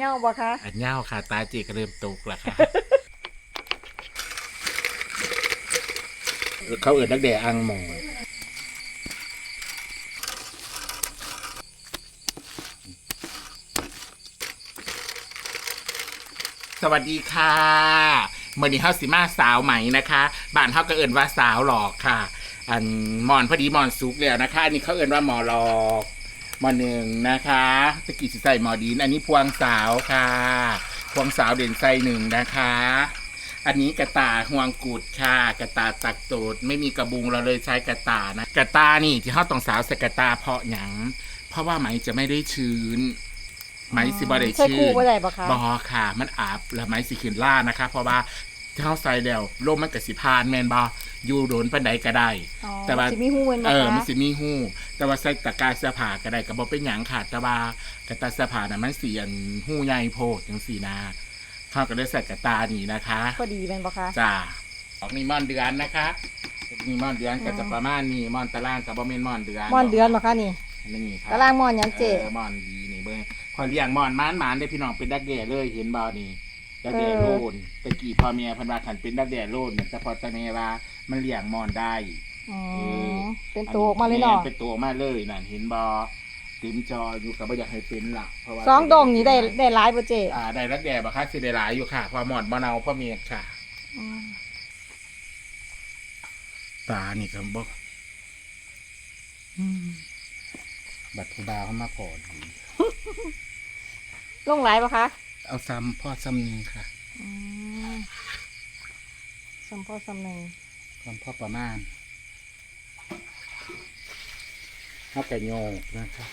เงาบ่คะอันเง่าค่ะ ตาเจก็เริ่มตกแล้วค่ะ เขาเอิดนักแด่อังหมอสวัสดีค่ะเมื่อนี้เฮาสิมาสาวใหม่นะคะบ้านเฮาก็เอินว่าสาวหลอกค่ะ อันหมอนพอดีหมอนสุกแล้วนะคะอันนี้เขาเอินว่าหมอหลอก หมอหนึ่งนะคะตะกี้สิใส่หมอดีน อันนี้พวงสาวค่ะ พวงสาวเด่นไซหนึ่งนะคะ อันนี้กระตาห่วงกุดค่ะ กระตาตักโตดไม่มีกระบุงเราเลยใช้กระตานะ กระตานี่ที่เขาต้องสาวใส่กระตาเพราะหยัง เพราะว่าไหมจะไม่ได้ชื้นไหมสิบ่ได้ใส่ชื้คู่นบ่ได้บ่คะบอค่ะ มันอาบแล้วไหมสิขึ้นล่านะคะ เพราะว่าเท้าใส่แล้วลมมันกสิพานแมนบอ อยู่โดนปันใดก็ได้อ๋อแต่ว่า สิมีหูเว้นบ่เออคะมันสิมีหู้ แต่ว่าใส่ตะกร้ารเสื้อผ้าก็ได้ก็บอกเป็นหยังค่ะแต่ว่ากระตาเสื้อผ้าน่ะมันเสียนหู้ใหญ่โพดจังสีนาเขาก็ได้ใส่กระตานี่นะคะพอดีแม่นบ่คะ จ้าออกนี่มอนเดือนนะคะนี่มอนเดือนก็จะอืมประมาณนี้มอนตารางกับบ่แม่นมอนเดือนม่อนเดือนบ่คะนี่ นี่ครับตารางม่อนหยังเจออมอนดีนี่เบิ่งพอเลี้ยงมอนมานหมานได้พี่น้องเป็นดักแด่เลยเห็นบ่นี่ ดักแด่เออโลนตะกี้พ่อเมียเพันว่าขันเป็นดักแด่โลนเนี่ยแต่พอตะเมว่ามันเลี้ยงมอนได้อ๋อเออเป็นตัวออกมาเลยเนาะแเป็นตัวออกมาเลยนั่นเห็นบ่เต็มจออยู่กับบ่อยากให้เป็นล่ะเพราะว่าสองดงนี่ได้ได้หลายบ่เจอ่าได้ดักแด่บ่คะสิได้หลายอยู่ค่ะเพอมอนบ่เนาพ่อเมียค่ะอืมตานี่ก็บอกบัตรผู้บ่าวเขามาพอดี ลงหลายบ่คะ เอาซ้ำพ่อซ้ำหนึงค่ะอืมสมพ่อสำเนึงซ้ำพ่อประมาณเขาแต่โยกนะคะ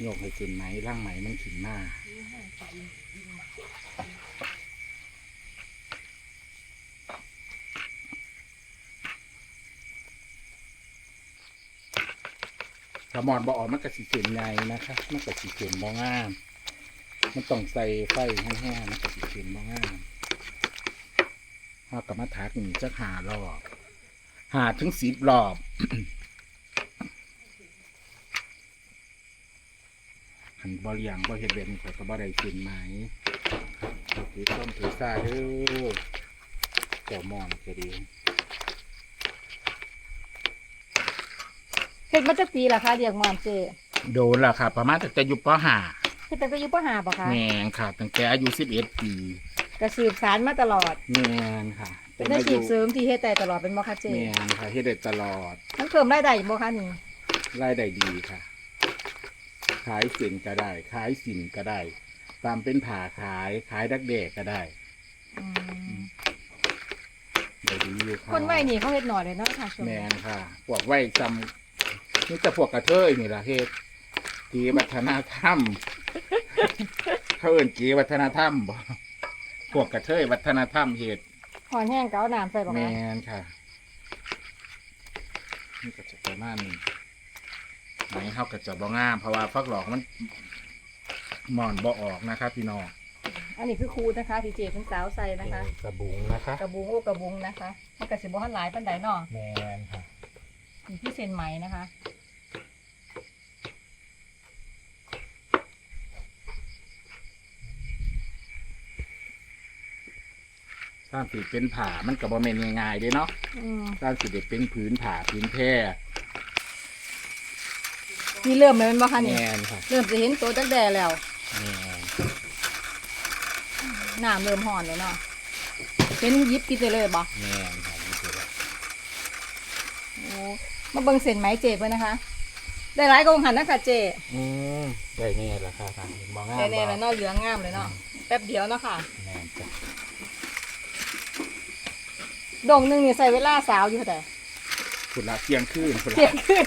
โยกให้ขึ้นไหมร่างไหมมันขึ้นมาถ้ามอนบอออกมันก็สีเขียนใหญ่นะคะมันก็สีเขียนบองาม มันต้องใส่ไฟแห้งๆมันก็สีเขียนบองามเอากลับมาทักนี่จะหารอบหาถึงสิบรอบหันบอเลียงบอเห็ดเบนก็ก็บอได้กินไหมถือต้มถือซาเด้อเจ้ามอนก็ดีเฮ็ดมาจักปีละคะเรียกม่อนเจโดนละค่ะ ประมาณตั้งแต่อยุปหา เฮ็ดตั้งแต่อยู่ปหาบ่คะแมงค่ะตั้งแต่อายุสิบเอ็ดปีก็สืบสารมาตลอดแมงค่ะเป็นอาชีพเสริมที่เฮ็ดได้ตลอดเป็นบ่คะเจแมงค่ะเฮ็ดได้ตลอดมันเพิ่มรายได้อยู่บ่คะนี่รายได้ดีค่ะ ขายสินก็ได้ ขายสินก็ได้ ตามเป็นผ่าขายขายดักแดกก็ได้อืมได้ดีอยู่ค่ะคนวัยนี้เขาเฮ็ดหน่อยเลยเนาะค่ะช่วงแมนี้นค่ะพวกไว้จำนี่แต่พวกกระเทยนี่ล่ะเฮ็ดเกีวัฒนธรรม เขาเอิ้นเกีวัฒนธรรมบ่พวกกระเทยวัฒนธรรมเฮ็ดหอนแห้งก็เอาน้ำใส่บ่แมคะนค่ะ นี่ก็จะประมาณนี้ไหนเฮาก็จะบ่งาม เพราะว่าฟักหลอกมันหมอนบ่ออกนะครับพี่น้องอันนี้คือครูนะคะที่เจเพิ่นสาวใส่นะคะ กระบุงนะคะ กระบุงโอ้กระบุงนะคะมันก็สิบ่ทันหลายปานใดเนาะแมนค่ะนี่พี่เซ็นไหมนะคะ สร้างสีเป็นผ่ามันก็บ่แม่นง่ายๆเด้เนาะอืมสร้างสีเด็กเป็นผืนผ่าผืนแพร่นี่เริ่มแล้วแม่นบ่คะแมนี่นค่ะเริ่มจะเห็นตัวจักแดแล้วแมนน้ำเริ่มห่อนแล้วเนาะเห็นยิบกินไปเลยบ่แมนค่ะนี่คือว่าโอ้มาเบิ่งเส้นไหมเจเพิ่นนะคะ ได้หลายกองหันนะคะเจอืมได้แน่ละค่ะทางเห็นบ่งามแน่ๆแล้วบ่เนาะเหลืองงามเลยเนาะแป๊บเดียวเนาะค่ะแมนจ้ะ ดงหนึ่งนี่ใส่เวลาสาวอยู่เท่าใดละเที่ยงคืนพุ่นเที่ยละงคืน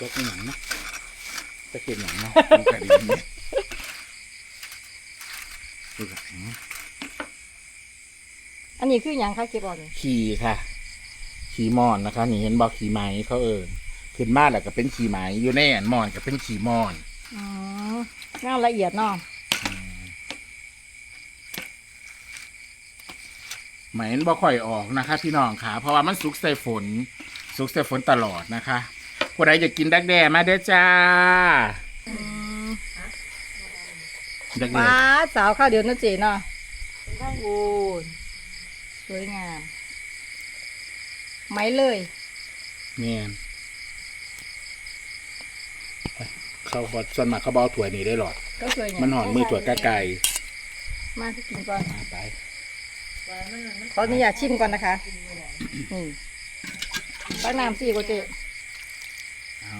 จะกินหยังนะจะกินหยังนะดูกระดิ่งเนี่ยดูกระอันนี้คือหยังคะเก็บออกนี่ขี่ค่ะ ขี่มอนนะคะ นี่เห็นบอกขี่ไม้เขาเอิญขึ้นมาแล้วก็เป็นขี่ไม้อยู่ในอันมอนก็เป็นขี่มอนอืมงานละเอียดเนาะไหมมันบ่ค่อยออกนะคะ พี่น้องค่ะ เพราะว่ามันสุกใส่ฝน สุกใส่ฝนตลอดนะคะผู้ใดอยากกินดักแด้มาเด้อจ้าดักแด้ว้าสาวข้าวเดียวนะเจเนาะโอ้ยสวยงาม ไหมเลยแม่นเขาบอส่วนมากเขาบเอาถั่วยนี่ได้หรอก็สวยงามมันหอนมือถั่วกะไก่มาที่กินก่อน มาไปขออนุญาตชิมก่อนนะคะนี่ตั้งน้ำสี่กว่าเจเอา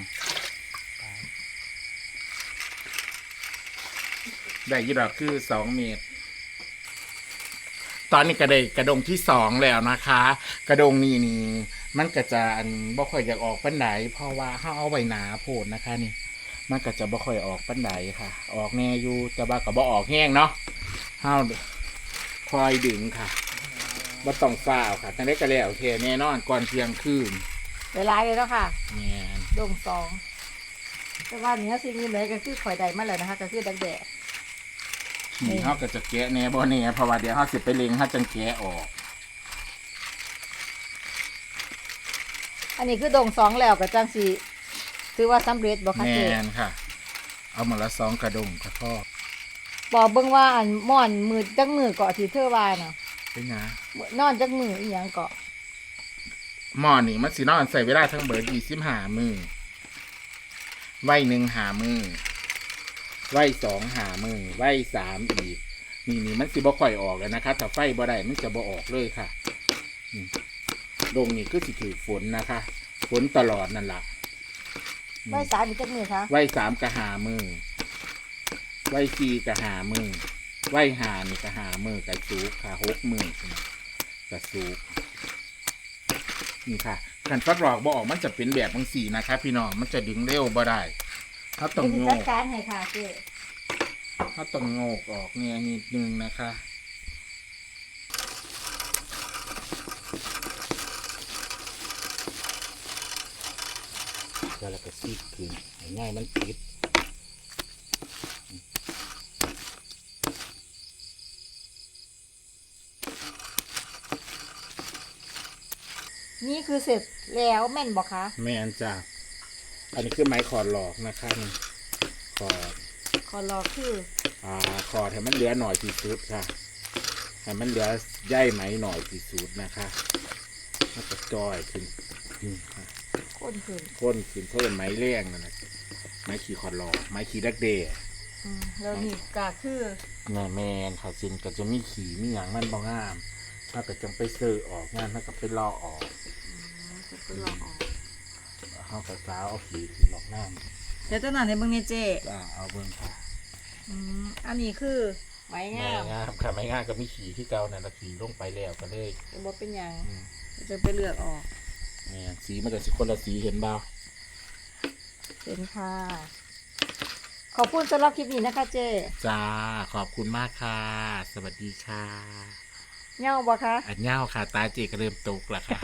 ไปได้ยี่ดอกคือสองเมตร ตอนนี้กระไดกระดงที่สองแล้วนะคะ กระดงนี่นี่มันก็จะอันบ่ค่อยอยากออกปันไดเพราะว่าเขาเอาไว้หนาโพดนะคะนี่ มันก็จะบ่ค่อยออกปันไดค่ะ ออกแน่อยู่แต่ว่าก็บ่ออกแห้งเนาะเฮาคอยดึงค่ะบ่ต้องฝ้าวค่ะทั้งได้ก็แล้วแค่แน่นอนก่อนเที่ยงคืนเวลาเลยแล้วค่ะแม่นดงสองแต่ว่าเนี้ยสิ่งนี้เลยก็คือข่อยใดมาแล้วนะคะก็คือดักแดด นี่เฮาก็จะแกะแน่บ่แน่เพราะว่าเดี๋ยวเฮาสิไปเล็งเฮาจังแกะออก อันนี้คือดงสองแล้วกับจังสีถือว่าสำเร็จบ่คะแมเจนค่ะ เอามาละสองกระดงกระพอกบอกเบิ่งว่าอันม่อนมือจักมือเกาะที่เธอว่าเนาะเป็นไงนอนจักมืออีหยังเกาะหม้อนี่มันสินอนใส่เวลาทั้งเบิดยี่สิบห้ามือไว้หนึ่งหามือ ไว้สองหามือไว้สามอีก นี่นี่มันสิบ่ค่อยออกแล้วนะคะถ้าไฟบ่ได้มันจะบ่ออกเลยค่ะอืมดงนี่ก็สิถือฝนนะคะ ฝนตลอดนั่นล่ะอืมไว้สามอีกจักมือคะไว้สามกะหามือไว้สี่กะหามือไว้หานี่กะหามือกะสูกค่ะหกมือกะสูกนี่ค่ะการฟัดหลอกบ่ออกมันจะเป็นแบบบางสีนะคะ พี่น้องมันจะดึงเร็วบ่ได้ ถ้าต้องเป็นโยจัดกการให้ค่ะเจถ้าต้องโงกออกเนี่ยนิดนึงนะคะแล้วเราก็ซีดคืนให้ง่ายมันติดนี่คือเสร็จแล้วแม่นบอกคะ แม่นจ้ะ อันนี้คือไม้ขอดหลอกนะคะนี่ขอดขอรอคืออ่าขอดให้มันเหลือหน่อยที่สุดค่ะให้มันเหลือใยไหมหน่อยที่สุดนะคะมันจะจอยขึ้นนี่ค่ะก้นขึ้นก้นขึ้นเขาเป็นไม้แรงนั่นนะไม้ขีขอดหลอกไม้ขีดักเดย์อืมแล้วนี่กาคือแม่แมนค่ะสินก็จะมีขีมีอย่างมันบ่งามถ้าก็จังไปซื้อออกงานถ้าก็ไปลอกออกจะไปลอง ออกเขาก็สาวเอาขีหลอกน้เดี๋ยวเจ้าหน่อยในเบิ่งนี่เจำจ้าเอาเบิ่งค่ะอืมอันนี้คือไม้ไม้งามงามค่ะไม้งามก็มีขีที่เก่านั่นละขีลงไปแล้วก็เลยจะบอกเป็นหยังอืมจะไปเลือกออกแม่สีมันก็สิคนละสีเห็นบ่าวเป็นค่ะ ขอบคุณสำหรับคลิปนี้นะคะเจจ้าขอบคุณมากค่ะ สวัสดีค่ะ เงาบ่คะอันเน่าค่ะ ตาเจก็เริ่มตกแล้วค่ะ